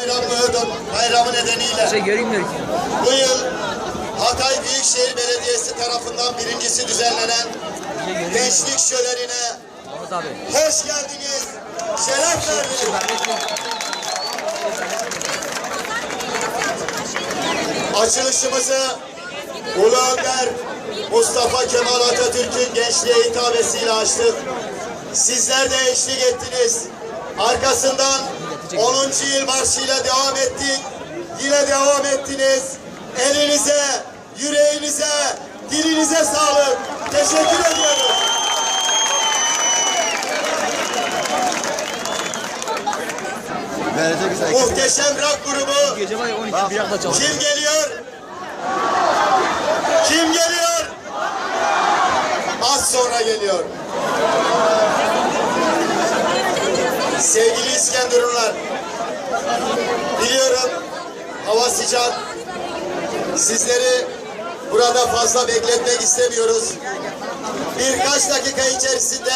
Bayramı, bayramı nedeniyle Şey göreyim ki. bu yıl Hatay Büyükşehir Belediyesi tarafından birincisi düzenlenen gençlik abi. hoş geldiniz, şeref verdiniz. Açılışımızı Ulu Önder Mustafa Kemal Atatürk'ün gençliğe hitabesiyle açtık. Sizler de eşlik ettiniz. Arkasından 10. yıl marşıyla devam ettik. Yine devam ettiniz. Elinize, yüreğinize, dilinize sağlık. Teşekkür ediyorum. Muhteşem rock grubu Gece var ya 12 bir yakta çalışıyor. Kim geliyor? Kim geliyor? Az sonra geliyor. İskenderunlar, biliyorum hava sıcak. Sizleri burada fazla bekletmek istemiyoruz. Birkaç dakika içerisinde